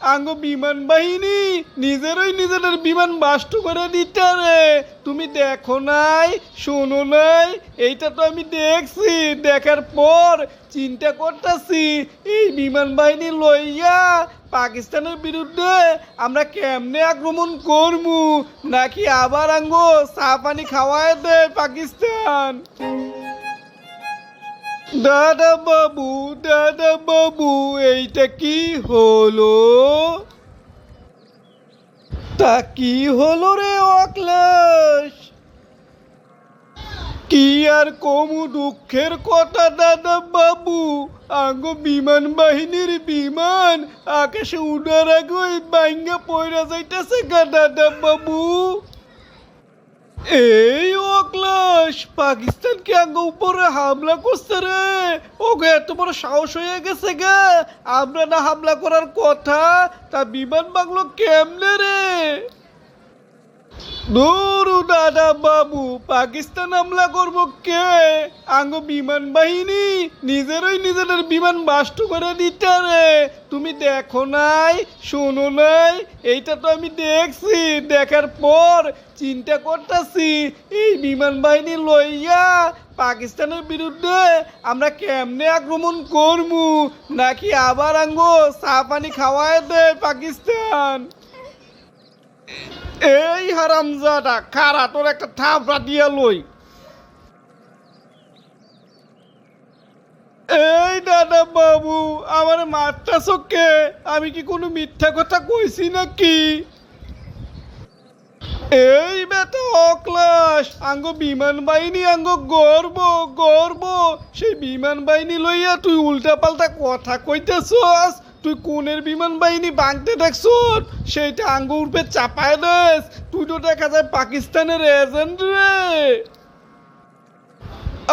আঙ্গ বিমান বাহিনী নিজেরই নিজেদের বিমান বাষ্ট করে দিতে রে। তুমি দেখো নাই, শোনো নাই, এইটা তো আমি দেখছি, দেখার পর চিন্তা করতেছি, এই বিমান বাহিনী লইয়া পাকিস্তানের বিরুদ্ধে আমরা কেমনে আক্রমণ করব? নাকি আবার আঙ্গ চা পানি খাওয়ায় দেয় পাকিস্তান? দাদা বাবু দাদা বাবু এইটা কি হলো? তা কি হলো রে অক্লেশ? কি আর কমু দুঃখের কথা দাদা বাবু আঙ্গ বিমান বাহিনীর বিমান, আকাশে উড়ার আগে ওই বাইঙ্গা পয়রা যাইতেছে গা দাদা বাবু এই অক্লাস পাকিস্তান কি আঙ্গ উপরে হামলা করছে রে? ওকে এত বড় সাহস হয়ে গেছে গে। আমরা না হামলা করার কথা, তা বিমান বাংলো কেমনে রে? দূরু দাদা বাবু, পাকিস্তান হামলা করব কে? আঙ্গ বিমান বাহিনী, নিজেরই নিজেদের বিমান বাষ্ট করে দিতে রে। তুমি দেখো নাই, শোনো নাই, এইটা তো আমি দেখছি, দেখার পর চিন্তা করতেছি, এই বিমান বাহিনী লইয়া পাকিস্তানের বিরুদ্ধে আমরা কেমনে আক্রমণ করব? নাকি আবার আঙ্গ চা পানি খাওয়ায় দেয় পাকিস্তান? এই হারামজাদা খারা তোর একটা থাপড়া দিয়া লই? এই দাদা বাবু, আমার মারটা চোখে, আমি কি কোনো মিথ্যা কথা কইছি নাকি? এই বেটা অক্লাস আঙ্গ বিমান বাহিনী, আঙ্গ গর্ব গর্ব। সেই বিমান বাহিনী লইয়া তুই উল্টা পাল্টা কথা কইতেছস? তুই কোনের বিমান বাহিনী ভাঙতে দেখছ সেইটা আঙ্গুর উঠবে চাপায় দেস। তুই তো দেখা যায় পাকিস্তানের এজেন্ট রে।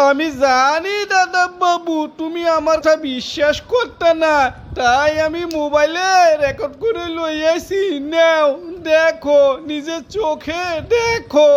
আমি জানি দাদা বাবু, তুমি আমার কথা বিশ্বাস করতে না। তাই আমি মোবাইলে রেকর্ড করে লইয়াছি নাও, দেখো, নিজের চোখে দেখো।